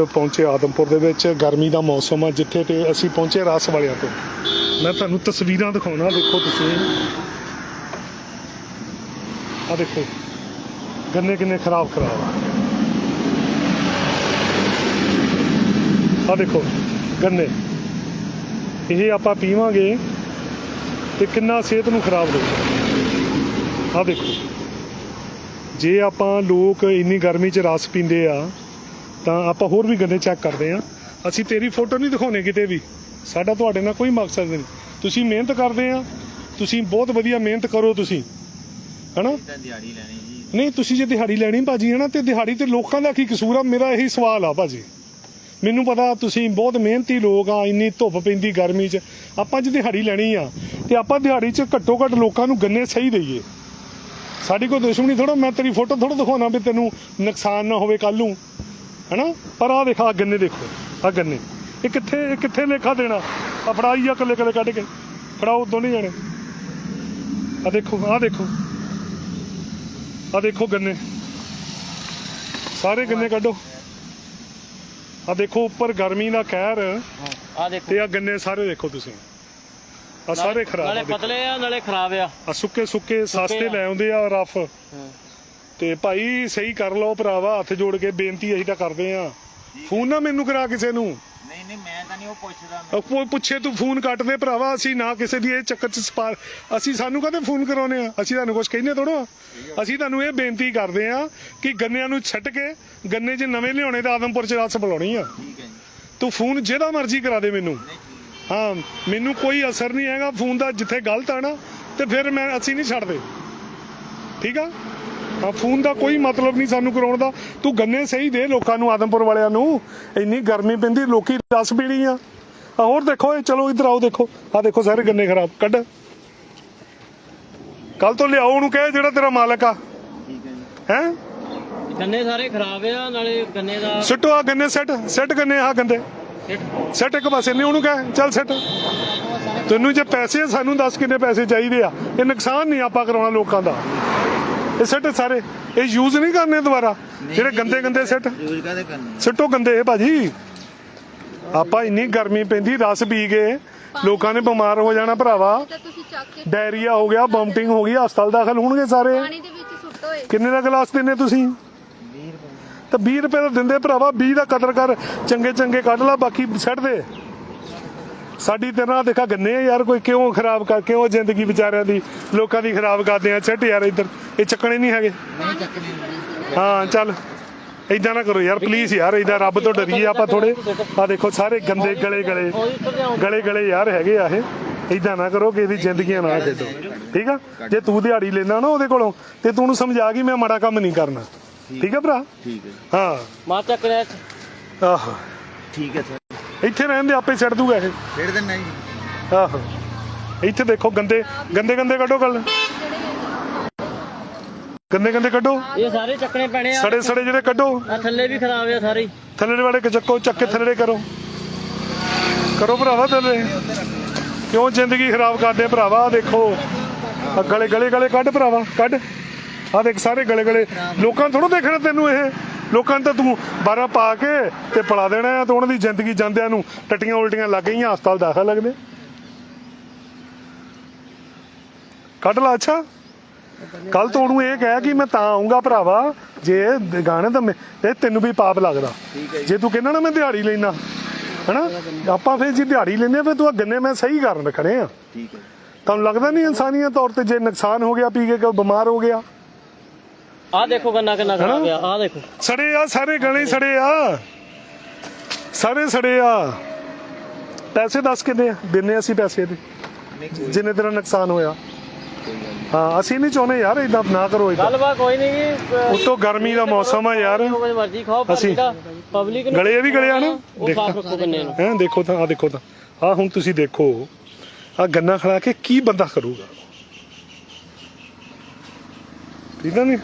ਪਹੁੰਚੇ ਆਦਮਪੁਰ ਦੇ ਵਿੱਚ, ਗਰਮੀ ਦਾ ਮੌਸਮ ਆ ਜਿੱਥੇ ਤੇ ਅਸੀਂ ਪਹੁੰਚੇ ਰਸ ਵਾਲਿਆਂ ਤੋਂ। ਮੈਂ ਤੁਹਾਨੂੰ ਤਸਵੀਰਾਂ ਦਿਖਾਉਣਾ, ਦੇਖੋ ਤੁਸੀਂ। ਆ ਦੇਖੋ, ਗੰਨੇ ਕਿੰਨੇ ਖਰਾਬ ਖਰਾਬ ਆ। ਆ ਦੇਖੋ, ਗੰਨੇ। ਇਹ ਆਪਾਂ ਪੀਵਾਂਗੇ ਤੇ ਕਿੰਨਾ ਸਿਹਤ ਨੂੰ ਖਰਾਬ ਹੋਊਗਾ ਆ ਦੇਖੋ, ਜੇ ਆਪਾਂ ਲੋਕ ਇੰਨੀ ਗਰਮੀ 'ਚ ਰਸ ਪੀਂਦੇ ਆ ਤਾਂ ਆਪਾਂ ਹੋਰ ਵੀ ਗੰਨੇ ਚੈੱਕ ਕਰਦੇ ਆ ਅਸੀਂ ਤੇਰੀ ਫੋਟੋ ਨਹੀਂ ਦਿਖਾਉਣੇ ਕਿਤੇ ਵੀ। ਸਾਡਾ ਤੁਹਾਡੇ ਨਾਲ ਕੋਈ ਮਕਸਦ ਨਹੀਂ। ਤੁਸੀਂ ਮਿਹਨਤ ਕਰਦੇ ਆ ਤੁਸੀਂ ਬਹੁਤ ਵਧੀਆ ਮਿਹਨਤ ਕਰੋ ਤੁਸੀਂ। ਹਨਾ? ਤਾਂ ਦਿਹਾੜੀ ਲੈਣੀ ਜੀ ਨਹੀਂ, ਤੁਸੀਂ ਜੇ ਦਿਹਾੜੀ ਲੈਣੀ ਭਾਜੀ ਹੈ ਨਾ ਤੇ ਦਿਹਾੜੀ ਤੇ ਲੋਕਾਂ ਦਾ ਕੀ ਕਸੂਰ ਆ? ਮੇਰਾ ਇਹੀ ਸਵਾਲ ਆ ਭਾਜੀ। ਮੈਨੂੰ ਪਤਾ ਤੁਸੀਂ ਬਹੁਤ ਮਿਹਨਤੀ ਲੋਕ ਆ, ਇੰਨੀ ਧੁੱਪ ਪੈਂਦੀ ਗਰਮੀ 'ਚ। ਆਪਾਂ ਜੇ ਦਿਹਾੜੀ ਲੈਣੀ ਆ, ਤੇ ਆਪਾਂ ਦਿਹਾੜੀ 'ਚ ਘੱਟੋ ਘੱਟ ਲੋਕਾਂ ਨੂੰ ਗੰਨੇ ਸਹੀ ਦਈਏ। ਸਾਡੀ ਕੋਈ ਦੁਸ਼ਮਣੀ ਥੋੜਾ ਮੈਂ ਤੇਰੀ ਫੋਟੋ ਥੋੜਾ ਦਿਖਾਉਣਾ ਵੀ ਤੈਨੂੰ ਨੁਕਸਾਨ ਨਾ ਹੋਵੇ ਕੱਲ ਨੂੰ। ਹੈਨਾ? ਪਰ ਆ ਦੇਖਾ ਗੰਨੇ ਦੇਖੋ ਆ ਗੰਨੇ। ਇਹ ਕਿੱਥੇ ਇਹ ਕਿੱਥੇ ਲੇਖਾ ਦੇਣਾ? ਆ ਫੜਾਈ ਆ ਕੱਲੇ ਕੱਲੇ ਕੱਢ ਕੇ। ਫੜਾਓ ਦੋਨੇ ਜਾਣੇ। ਆ ਦੇਖੋ ਆ ਦੇਖੋ। ਆ ਦੇਖੋ ਗੰਨੇ। ਸਾਰੇ ਗੰਨੇ ਕੱਢੋ। ਆ ਦੇਖੋ ਉੱਪਰ ਗਰਮੀ ਦਾ ਕਹਿਰ। ਆ ਦੇਖੋ। ਤੇ ਆ ਗੰਨੇ ਸਾਰੇ ਦੇਖੋ ਤੁਸੀਂ। ਆ ਸਾਰੇ ਖਰਾਬ ਨਾਲੇ। ਪਤਲੇ ਆ ਨਾਲੇ ਖਰਾਬ ਆ। ਆ ਸੁੱਕੇ ਸੁੱਕੇ ਸਸਤੇ। ਲੈ ਆਉਂਦੇ ਆ ਰਫ। ਤੇ ਭਾਈ ਸਹੀ ਕਰ ਲਓ ਭਰਾਵਾ ਹੱਥ ਜੋੜ ਕੇ ਬੇਨਤੀ ਅਸੀਂ ਤਾਂ ਕਰਦੇ ਆ ਫੋਨ ਨਾ ਮੈਨੂੰ ਕਰਾ ਕਿਸੇ ਨੂੰ। ਨਹੀਂ ਨਹੀਂ ਮੈਂ ਤਾਂ ਨਹੀਂ ਉਹ ਪੁੱਛਦਾ। ਉਹ ਕੋਈ ਪੁੱਛੇ ਤੂੰ ਫੋਨ ਕੱਟ ਦੇ ਭਰਾਵਾ ਅਸੀਂ ਨਾ ਕਿਸੇ ਦੀ ਇਹ ਚੱਕਰ ਚ ਅਸੀਂ ਸਾਨੂੰ ਕਦੇ ਫੋਨ ਕਰਾਉਨੇ ਆ ਅਸੀਂ ਤੁਹਾਨੂੰ ਕੁਝ ਕਹਿੰਦੇ ਥੋੜੋ ਅਸੀਂ ਤੁਹਾਨੂੰ ਇਹ ਬੇਨਤੀ ਕਰਦੇ ਆ ਕਿ ਗੰਨਿਆਂ ਨੂੰ ਛੱਡ ਕੇ ਗੰਨੇ 'ਚ ਨਵੇਂ ਲਿਆਉਣੇ ਤਾਂ ਆਦਮਪੁਰ 'ਚ ਰਸ ਬੁਲਾਉਣੀ ਆ। ਠੀਕ ਹੈ ਜੀ। ਤੂੰ ਫੋਨ ਜਿਹਦਾ ਮਰਜ਼ੀ ਕਰਾ ਦੇ ਮੈਨੂੰ। ਨਹੀਂ ਠੀਕ ਹਾਂ ਮੈਨੂੰ ਕੋਈ ਅਸਰ ਨਹੀਂ ਹੈਗਾ ਫੋਨ ਦਾ ਜਿੱਥੇ ਗਲਤ ਆ ਨਾ ਤੇ ਫਿਰ ਮੈਂ ਅਸੀਂ ਨਹੀਂ ਛੱਡਦੇ। ਠੀਕ ਆ? ਫੋਨ ਦਾ ਕੋਈ ਮਤਲਬ ਨਹੀਂ ਸਾਨੂੰ ਕਰਾਉਣ ਦਾ। ਤੂੰ ਗੰਨੇ ਸਹੀ ਦੇ ਲੋਕਾਂ ਨੂੰ ਆਦਮਪੁਰ ਵਾਲਿਆਂ ਨੂੰ। ਇੰਨੀ ਗਰਮੀ ਪੈਂਦੀ ਲੋਕੀ ਰਸ ਪੀਣੀ ਆ ਹੋਰ ਦੇਖੋ ਇਹ ਚਲੋ ਇੱਧਰ ਆਓ ਦੇਖੋ। ਆ ਦੇਖੋ ਸਾਰੇ ਗੰਨੇ ਖਰਾਬ ਕੱਢ। ਕੱਲ ਤੋਂ ਲਿਆਓ ਉਹਨੂੰ ਕਹੇ ਜਿਹੜਾ ਤੇਰਾ ਮਾਲਕ ਆ। ਠੀਕ ਹੈ ਜੀ। ਹੈ? ਗੰਨੇ ਸਾਰੇ ਖਰਾਬ ਆ ਨਾਲੇ ਗੰਨੇ ਦਾ ਸਿੱਟੋ ਆ ਗੰਨੇ ਸੈੱਟ। ਸੈੱਟ ਗੰਨੇ ਆ ਗੰਦੇ। ਸੈੱਟ। ਇੱਕ ਪਾਸੇ ਨਹੀਂ ਉਹਨੂੰ ਕਹੇ। ਚੱਲ ਸੈੱਟ। ਤੈਨੂੰ ਜੇ ਪੈਸੇ ਸਾਨੂੰ ਦੱਸ ਕਿੰਨੇ ਪੈਸੇ ਚਾਹੀਦੇ ਆ। ਇਹ ਨੁਕਸਾਨ ਨਹੀਂ ਆਪਾਂ ਕਰਾਉਣਾ ਲੋਕਾਂ ਦਾ। ਇਹ ਸੈੱਟ ਸਾਰੇ। ਇਹ ਯੂਜ਼ ਨਹੀਂ ਕਰਨੇ ਦੁਬਾਰਾ? ਜਿਹੜੇ ਗੰਦੇ ਗੰਦੇ ਸੈੱਟ ਯੂਜ਼ ਕਾਦੇ ਕਰਨੇ? ਸਿੱਟੋ ਗੰਦੇ ਭਾਜੀ। ਆਪਾਂ ਇੰਨੀ ਗਰਮੀ ਪੈਂਦੀ ਰਸ ਪੀ ਕੇ ਲੋਕਾਂ ਨੇ ਬਿਮਾਰ ਹੋ ਜਾਣਾ ਭਰਾਵਾ। ਤਾਂ ਤੁਸੀਂ ਚੱਕ ਕੇ ਡਾਇਰੀਆ ਹੋ ਗਿਆ ਵੋਮਟਿੰਗ ਹੋ ਗਈ ਹਸਪਤਾਲ ਦਾਖਲ ਹੋਣਗੇ ਸਾਰੇ। ਪਾਣੀ ਦੇ ਵਿੱਚ ਸੁੱਟੋ ਇਹ। ਕਿੰਨੇ ਦਾ ਗਲਾਸ ਦਿੰਦੇ ਤੁਸੀਂ? 20 ਰੁਪਏ। ਤਾਂ 20 ਰੁਪਏ ਦਾ ਦਿੰਦੇ ਭਰਾਵਾ 20 ਦਾ ਕਦਰ ਕਰ ਚੰਗੇ ਚੰਗੇ ਕੱਢ ਲਾ ਬਾਕੀ ਛੱਡ ਦੇ। ਸਾਡੀ ਤੇ ਨਾ ਦੇਖਾ ਗੰਨੇ ਆ ਯਾਰ ਕੋਈ ਕਿਉਂ ਖਰਾਬ ਕਰ ਕਿਉਂ ਜ਼ਿੰਦਗੀ ਵਿਚਾਰਿਆਂ ਦੀ ਲੋਕਾਂ ਦੀ ਖਰਾਬ ਕਰਦੇ ਆ ਛੱਟ ਯਾਰ ਇੱਧਰ। ਇਹ ਚੱਕਣੇ ਨਹੀਂ ਹੈਗੇ। ਨਹੀਂ ਚੱਕਣੀ ਹਾਂ ਚੱਲ। ਇਦਾਂ ਨਾ ਕਰੋ ਯਾਰ ਪਲੀਜ਼ ਯਾਰ ਇਦਾਂ ਰੱਬ ਤੋਂ ਡਰੀਏ ਆਪਾਂ ਥੋੜੇ ਆ ਦੇਖੋ ਸਾਰੇ ਗੰਦੇ ਗਲੇ ਗਲੇ ਗਲੇ ਗਲੇ ਯਾਰ ਹੈਗੇ ਆ ਇਹ। ਇਦਾਂ ਨਾ ਕਰੋ ਕਿ ਇਹਦੀ ਜ਼ਿੰਦਗੀਆਂ ਨਾ ਖੇਡੋ। ਠੀਕ ਆ? ਜੇ ਤੂੰ ਦਿਹਾੜੀ ਲੈਣਾ ਨਾ ਉਹਦੇ ਕੋਲੋਂ ਤੇ ਤੂੰ ਉਹਨੂੰ ਸਮਝਾ ਕਿ ਮੈਂ ਮਾੜਾ ਕੰਮ ਨਹੀਂ ਕਰਨਾ। ਠੀਕ ਆ ਭਰਾ? ਠੀਕ ਹੈ ਹਾਂ। ਮਾ ਚੱਕ ਆਹੋ। ਠੀਕ ਹੈ ਸਰ। ਇੱਥੇ ਰਹਿਣ ਦੇ ਆਪੇ ਛੱਡ ਦੂਗਾ ਇਹ। ਫੇਰ ਦਿੰਨਾ ਜੀ। ਆਹੋ। ਇੱਥੇ ਦੇਖੋ ਗੰਦੇ ਗੰਦੇ ਗੰਦੇ ਕੱਢੋ ਗੱਲ। ਗੰਦੇ ਗੰਦੇ ਕੱਢੋ? ਇਹ ਸਾਰੇ ਚੱਕਣੇ ਪੈਣੇ ਆ। ਸੜੇ ਸੜੇ ਜਿਹੜੇ ਕੱਢੋ। ਆ ਥੱਲੇ ਵੀ ਖਰਾਬ ਆ ਸਾਰੇ। ਹੀ। ਥੱਲੇ ਵਾਲੇ ਕਿ ਚੱਕੋ ਚੱਕ ਕੇ ਥੱਲੇ ਕਰੋ। ਕਰੋ ਭਰਾਵਾ ਥੱਲੇ। ਕਿਉਂ ਜ਼ਿੰਦਗੀ ਖਰਾਬ ਕਰਦੇ ਭਰਾਵਾ? ਆਹ ਦੇਖੋ। ਆਹ ਗਲੇ ਗਲੇ ਗਲੇ ਕੱਢ ਭਰਾਵਾ ਕੱਢ। ਆ ਦੇਖ ਸਾਰੇ ਗਲੇ ਗਲੇ। ਲੋਕਾਂ ਥੋੜਾ ਦੇਖਣਾ ਤੈਨੂੰ ਇਹ। ਲੋਕਾਂ ਨੂੰ ਤਾਂ ਤੂੰ ਬਾਰਾ ਪਾ ਕੇ ਤੇ ਪਲਾ ਦੇਣਾ ਹੈ ਤੇ ਉਹਨਾਂ ਦੀ ਜ਼ਿੰਦਗੀ ਜਾਂਦਿਆਂ ਨੂੰ ਟੱਟੀਆਂ ਉਲਟੀਆਂ ਲੱਗ ਗਈਆਂ ਹਸਪਤਾਲ ਦਾਖਲ ਲੱਗਦੇ ਕੱਢ ਲਾ ਅੱਛਾ। ਕੱਲ ਤੋਂ ਉਹਨੂੰ ਇਹ ਕਹਿ ਕਿ ਮੈਂ ਤਾਂ ਆਉਂਗਾ ਭਰਾਵਾ ਜੇ ਗਾਣੇ ਤਾਂ ਇਹ ਤੈਨੂੰ ਵੀ ਪਾਪ ਲੱਗਦਾ। ਜੇ। ਤੂੰ ਕਹਿੰਦਾ ਨਾ ਮੈਂ ਦਿਹਾੜੀ ਲੈਣਾ ਹਨਾ? ਆਪਾਂ ਫਿਰ ਜੇ ਦਿਹਾੜੀ ਲੈਨੇ ਫਿਰ ਤੂੰ ਗੰਨੇ ਮੈਂ ਸਹੀ ਕਾਰਨ ਰੱਖਣੇ ਆ। ਠੀਕ ਹੈ। ਤੁਹਾਨੂੰ ਲੱਗਦਾ ਨਹੀਂ ਇਨਸਾਨੀਅਤ ਤੌਰ ਤੇ ਜੇ ਨੁਕਸਾਨ ਹੋ ਗਿਆ ਪੀ ਕੇ ਕੋਈ ਬਿਮਾਰ ਹੋ ਗਿਆ? ਆ ਦੇਖੋ ਗੰਨਾ ਕਿੰਨਾ ਖਰਾਬ ਆ ਆ ਦੇਖੋ। ਸੜੇ ਆ ਸਾਰੇ ਹੀ ਸੜੇ ਆ। ਸਾਰੇ ਸੜੇ ਆ। ਪੈਸੇ ਦੱਸ ਕਿੰਨੇ ਆ? ਦਿੰਨੇ ਅਸੀਂ ਪੈਸੇ ਦੇ ਜਿੰਨੇ ਤੇਰਾ ਨੁਕਸਾਨ ਹੋਇਆ। ਹਾਂ ਅਸੀਂ ਨਹੀਂ ਚਾਹੁੰਦੇ ਯਾਰ ਇਦਾਂ ਨਾ ਕਰੋ ਇਦਾਂ ਗੱਲ ਬਾ ਕੋਈ ਨਹੀਂ ਜੀ ਉੱਤੋਂ ਗਰਮੀ ਦਾ ਮੌਸਮ ਆ ਯਾਰ। ਜੋ ਕੁਝ ਮਰਜ਼ੀ ਖਾਓ ਪਰ ਅਸੀਂ- ਜਿਹੜਾ ਪਬਲਿਕ ਨੂੰ ਗਲੇ ਵੀ ਗਲੇ ਆ ਨਾ? ਉਹ ਸਾਫ਼ ਰੱਖੋ ਗੰਨੇ ਨੂੰ। ਹੈਂ ਦੇਖੋ ਤਾਂ ਆ ਦੇਖੋ ਤਾਂ। ਆ ਹੁਣ ਤੁਸੀਂ ਦੇਖੋ ਆ ਗੰਨਾ ਖੜਾ ਕੇ ਕੀ ਬੰਦਾ ਕਰੂਗਾ? ਠੀਕ ਆ ਨਹੀਂ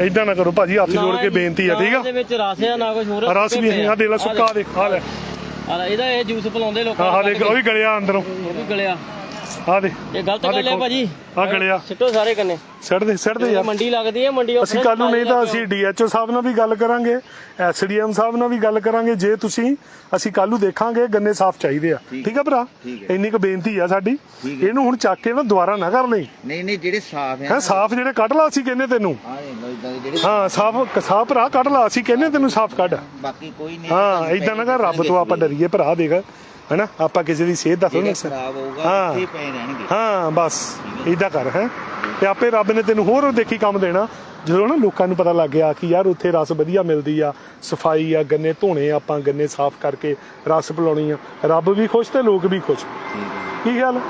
ਏਦਾਂ ਨਾ ਕਰੋ ਭਾਜੀ ਹੱਥ ਜੋੜ ਕੇ ਬੇਨਤੀ ਆ ਠੀਕ ਨਾ ਆ? ਇਹਦੇ ਵਿੱਚ ਰਸ ਆ ਨਾ ਕੁਝ ਹੋਰ ਰਸ ਵੀ ਆ। ਦੇ ਲੈ ਸੁੱਕਾ ਦੇ ਆ ਲੈ। ਆ ਇਹਦਾ ਇਹ ਜੂਸ ਪਿਲਾਉਂਦੇ ਲੋਕਾਂ ਆਹ ਦੇਖ ਉਹ ਵੀ ਗਲਿਆ ਅੰਦਰੋਂ। ਉਹ ਵੀ ਗਲਿਆ। ਆ ਦੇ ਇਹ ਗਲਤ ਗੱਲ ਹੈ। ਭਾਜੀ। ਆਹ ਗਲਿਆ ਸਿੱਟੋ ਸਾਰੇ ਕੰਨੇ। ਛੱਡ ਦੇ ਛੱਡ ਦੇ ਯਾਰ ਮੰਡੀ ਲੱਗਦੀ ਹੈ ਮੰਡੀ ਅਸੀਂ ਕੱਲ ਨੂੰ ਨਹੀਂ ਤਾਂ ਅਸੀਂ ਡੀਐਚਓ ਸਾਹਿਬ ਨਾਲ ਵੀ ਗੱਲ ਕਰਾਂਗੇ ਐਸਡੀਐਮ ਸਾਹਿਬ ਨਾਲ ਵੀ ਗੱਲ ਕਰਾਂਗੇ। ਜੇ ਤੁਸੀਂ ਅਸੀਂ ਕੱਲ ਨੂੰ ਦੇਖਾਂਗੇ ਗੰਨੇ ਸਾਫ਼ ਚਾਹੀਦੇ ਆ। ਠੀਕ। ਆ ਭਰਾ। ਇੰਨੀ ਕੁ ਬੇਨਤੀ ਆ ਸਾਡੀ। ਇਹਨੂੰ ਹੁਣ ਚੱਕ ਕੇ ਨਾ ਦੁਬਾਰਾ ਨਾ ਕਰ ਲਈ। ਨਹੀਂ ਨਹੀਂ ਜਿਹੜੇ ਸਾਫ਼ ਹੈ ਸਾਫ਼ ਜਿਹੜੇ ਕੱਢ ਲਾ ਅਸੀਂ ਕਹਿੰਦੇ ਤੈਨੂੰ। ਆ ਹਾਂ ਸਾਫ਼ ਸਾਫ਼ ਭਰਾ ਕੱਢ ਲਾ ਅਸੀਂ ਕਹਿੰਦੇ ਤੈਨੂੰ ਸਾਫ਼ ਕੱਢ। ਬਾਕੀ ਕੋਈ ਨਹੀਂ। ਹਾਂ ਇਦਾਂ ਨਾ ਕਰ ਰੱਬ ਤੋਂ ਆਪਾਂ ਡਰੀਏ ਭਰਾ ਦੇਖ। ਹੈਨਾ? ਆਪਾਂ ਕਿਸੇ ਦੀ ਸਿਹਤ ਦਾ ਜਿਹੜੇ ਖਰਾਬ ਹੋਊਗਾ ਹਾਂ। ਉੱਥੇ ਪਏ ਰਹਿਣਗੇ। ਹਾਂ ਬਸ। ਇਦਾਂ ਕਰ ਹੈ? ਤੇ ਆਪੇ ਰੱਬ ਨੇ ਤੈਨੂੰ ਹੋਰ ਦੇਖੀ ਕੰਮ ਦੇਣਾ। ਜਦੋਂ ਨਾ ਲੋਕਾਂ ਨੂੰ ਪਤਾ ਲੱਗ ਗਿਆ ਕਿ ਯਾਰ ਉੱਥੇ ਰਸ ਵਧੀਆ ਮਿਲਦੀ ਆ ਸਫ਼ਾਈ ਆ ਗੰਨੇ ਧੋਣੇ ਆ, ਆਪਾਂ ਗੰਨੇ ਸਾਫ਼ ਕਰਕੇ ਰਸ ਪਿਲਾਉਣੀ ਆ ਰੱਬ ਵੀ ਖੁਸ਼ ਤੇ ਲੋਕ ਵੀ ਖੁਸ਼। ਕੀ ਗੱਲ?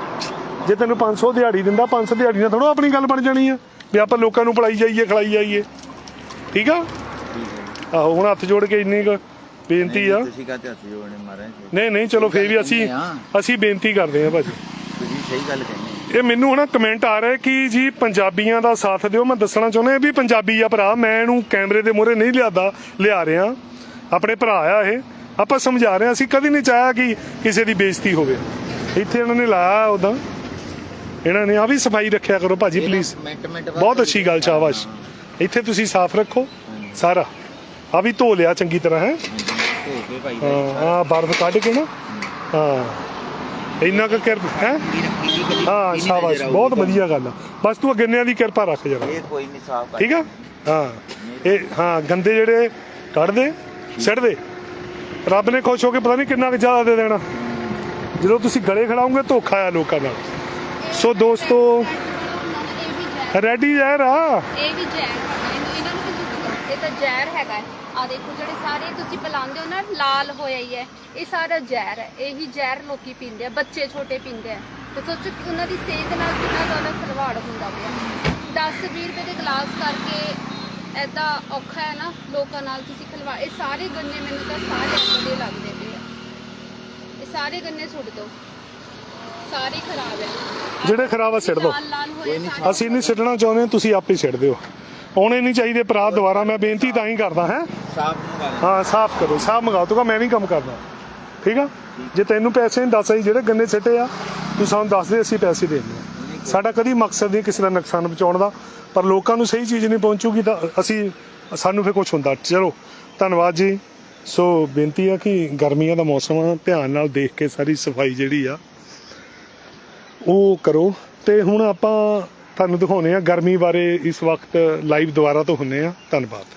ਜੇ ਤੈਨੂੰ 500 ਦਿਹਾੜੀ ਦਿੰਦਾ 500 ਦਿਹਾੜੀ ਨਾਲ ਥੋੜਾ ਆਪਣੀ ਗੱਲ ਬਣ ਜਾਣੀ ਆ ਵੀ ਆਪਾਂ ਲੋਕਾਂ ਨੂੰ ਪਲਾਈ ਜਾਈਏ ਖਲਾਈ ਜਾਈਏ। ਠੀਕ ਆ? ਆਹੋ ਹੁਣ ਹੱਥ ਜੋੜ ਕੇ ਇੰਨੀ ਕੁ ਬੇਨਤੀ ਆ। ਤੁਸੀਂ ਕਹਤੇ ਹੱਥ ਜੋੜਨੇ ਮਾਰੇ ਨਹੀਂ ਨਹੀਂ ਚਲੋ ਫੇਰ ਵੀ ਅਸੀਂ ਅਸੀਂ ਬੇਨਤੀ ਕਰਦੇ ਹਾਂ ਭਾਜੀ। ਤੁਸੀਂ ਸਹੀ ਗੱਲ ਕਹਿੰਦੇ ਇਹ ਮੈਨੂੰ ਹੁਣ ਕਮੈਂਟ ਆ ਰਿਹਾ ਕਿ ਜੀ ਪੰਜਾਬੀਆਂ ਦਾ ਸਾਥ ਦਿਓ ਮੈਂ ਦੱਸਣਾ ਚਾਹੁੰਦਾ ਇਹ ਵੀ ਪੰਜਾਬੀ ਆ ਭਰਾ ਮੈਂ ਇਹਨੂੰ ਕੈਮਰੇ ਦੇ ਮੂਹਰੇ ਨਹੀਂ ਲਿਆਦਾ ਲਿਆ ਰਿਹਾ। ਆਪਣੇ ਭਰਾ ਆ ਇਹ। ਆਪਾਂ ਸਮਝਾ ਰਹੇ ਹਾਂ ਅਸੀਂ ਕਦੀ ਨਹੀਂ ਚਾਹਿਆ ਕਿ ਕਿਸੇ ਦੀ ਬੇਇੱਜ਼ਤੀ ਹੋਵੇ। ਇੱਥੇ ਇਹਨਾਂ ਨੇ ਲਾਇਆ ਉਦਾਂ ਇਹਨਾਂ ਨੇ ਆ ਵੀ ਸਫ਼ਾਈ ਰੱਖਿਆ ਕਰੋ ਭਾਜੀ ਪਲੀਜ਼ ਬਹੁਤ ਅੱਛੀ ਗੱਲ ਸ਼ਾਬਾਸ਼। ਇੱਥੇ ਤੁਸੀਂ ਸਾਫ਼ ਰੱਖੋ ਸਾਰਾ। ਆ ਵੀ ਧੋ ਲਿਆ ਚੰਗੀ ਤਰ੍ਹਾਂ ਹੈ। ਕੇ ਭਾਈ ਹਾਂ ਆ ਬਰਫ਼ ਕੱਢ ਕੇ ਨਾ। ਹਾਂ। ਇੰਨਾ ਕੁ ਕਿਰਪ ਹੈ? ਹਾਂ ਸ਼ਾਬਾਸ਼ ਬਹੁਤ ਵਧੀਆ ਗੱਲ ਆ। ਬਸ ਤੂੰ ਗੰਨਿਆਂ ਦੀ ਕਿਰਪਾ ਰੱਖ ਜਰਾ। ਇਹ ਕੋਈ ਨਹੀਂ ਸਾਫ਼ ਕਰ। ਠੀਕ ਆ? ਹਾਂ। ਇਹ ਹਾਂ ਗੰਦੇ ਜਿਹੜੇ ਕੱਢ ਦੇ ਰੱਬ ਨੇ ਖੁਸ਼ ਹੋ ਕੇ ਪਤਾ ਨਹੀਂ ਕਿੰਨਾ ਕੁ ਜ਼ਿਆਦਾ ਦੇ ਦੇਣਾ। ਜਦੋਂ ਤੁਸੀਂ ਗਲੇ ਖੜਾਉਂਗੇ ਧੋਖਾ ਆ ਲੋਕਾਂ ਨਾਲ। ਸੋ ਦੋਸਤੋ ਜ਼ਹਿਰ ਰੈਡੀ ਯਾਰ ਆ। ਇਹ ਵੀ ਜ਼ਹਿਰ ਇਹਨੂੰ- ਇਹਨਾਂ ਨੂੰ ਇਹ ਤਾਂ ਜ਼ਹਿਰ ਹੈਗਾ ਆ ਦੇਖੋ ਜਿਹੜੇ ਸਾਰੇ ਤੁਸੀਂ ਪਿਲਾਉਂਦੇ ਹੋ ਨਾ ਲਾਲ ਹੋਇਆ ਹੀ ਹੈ। ਇਹ ਸਾਰਾ ਜ਼ਹਿਰ ਹੈ। ਇਹੀ ਜ਼ਹਿਰ ਲੋਕੀ ਪੀਂਦੇ ਆ ਬੱਚੇ ਛੋਟੇ ਪੀਂਦੇ ਆ। ਤੇ ਸੋਚੋ ਕਿ ਉਹਨਾਂ ਦੀ ਸਿਹਤ ਨਾਲ ਕਿੰਨਾ ਜ਼ਿਆਦਾ ਖਿਲਵਾੜ ਹੁੰਦਾ ਪਿਆ। 10 20 ਰੁਪਏ ਦੇ ਗਲਾਸ ਕਰਕੇ ਐਦਾਂ ਔਖਾ ਹੈ ਨਾ ਲੋਕਾਂ ਨਾਲ ਤੁਸੀਂ ਖਿਲਵਾ ਇਹ ਸਾਰੇ ਗੰਨੇ ਮੈਨੂੰ ਤਾਂ ਸਾਰੇ ਅੱਗੇ ਲੱਗਦੇ ਪਏ ਆ। ਇਹ ਸਾਰੇ ਗੰਨੇ ਸੁੱਟ ਦਿਓ। ਸਾਰੇ ਖਰਾਬ ਹੈ। ਜਿਹੜੇ ਖਰਾਬ ਆ ਸਿੱਟ ਦਿਓ। ਲਾਲ ਲਾਲ ਹੋਏ ਸਾਰੇ। ਅਸੀਂ ਨਹੀਂ ਸਿੱਟਣਾ ਚਾਹੁੰਦੇ ਤੁਸੀਂ ਆਪੇ ਸਿੱਟ ਦਿਓ। ਆਉਣੇ ਨਹੀਂ ਚਾਹੀਦੇ ਭਰਾ ਦੁਬਾਰਾ ਮੈਂ ਬੇਨਤੀ ਤਾਂ ਹੀ ਕਰਦਾ ਹੈ। ਸਾਫ਼ ਨੂੰ ਕਰ ਹਾਂ, ਸਾਫ਼ ਕਰੋ, ਸਾਫ਼ ਮੰਗਾ ਤੂੰ ਮੈਂ ਵੀ ਕੰਮ ਕਰਦਾ। ਠੀਕ ਆ? ਜੇ ਤੈਨੂੰ ਪੈਸੇ ਨਹੀਂ ਦੱਸ ਜਿਹੜੇ ਗੰਨੇ ਸਿੱਟੇ ਆ, ਤੂੰ ਸਾਨੂੰ ਦੱਸ ਦੇ, ਅਸੀਂ ਪੈਸੇ ਦੇ ਦਿੰਦੇ ਸਾਡਾ ਕਦੀ ਮਕਸਦ ਨਹੀਂ ਕਿਸੇ ਦਾ ਨੁਕਸਾਨ ਪਹੁੰਚਾਉਣ ਦਾ। ਪਰ ਲੋਕਾਂ ਨੂੰ ਸਹੀ ਚੀਜ਼ ਨਹੀਂ ਪਹੁੰਚੂਗੀ ਤਾਂ ਅਸੀਂ, ਸਾਨੂੰ ਫਿਰ ਕੁਝ ਹੁੰਦਾ। ਚਲੋ, ਧੰਨਵਾਦ ਜੀ। ਸੋ, ਬੇਨਤੀ ਆ ਕਿ ਗਰਮੀਆਂ ਦਾ ਮੌਸਮ ਆ, ਧਿਆਨ ਨਾਲ ਦੇਖ ਕੇ ਸਾਰੀ ਸਫ਼ਾਈ ਜਿਹੜੀ ਆ, ਉਹ ਕਰੋ। ਤੇ ਹੁਣ ਆਪਾਂ ਤੁਹਾਨੂੰ ਦਿਖਾਉਨੇ ਆ ਗਰਮੀ ਬਾਰੇ ਇਸ ਵਕਤ ਲਾਈਵ ਦੁਬਾਰਾ ਤੋਂ ਹੁੰਨੇ ਆ। ਧੰਨਵਾਦ।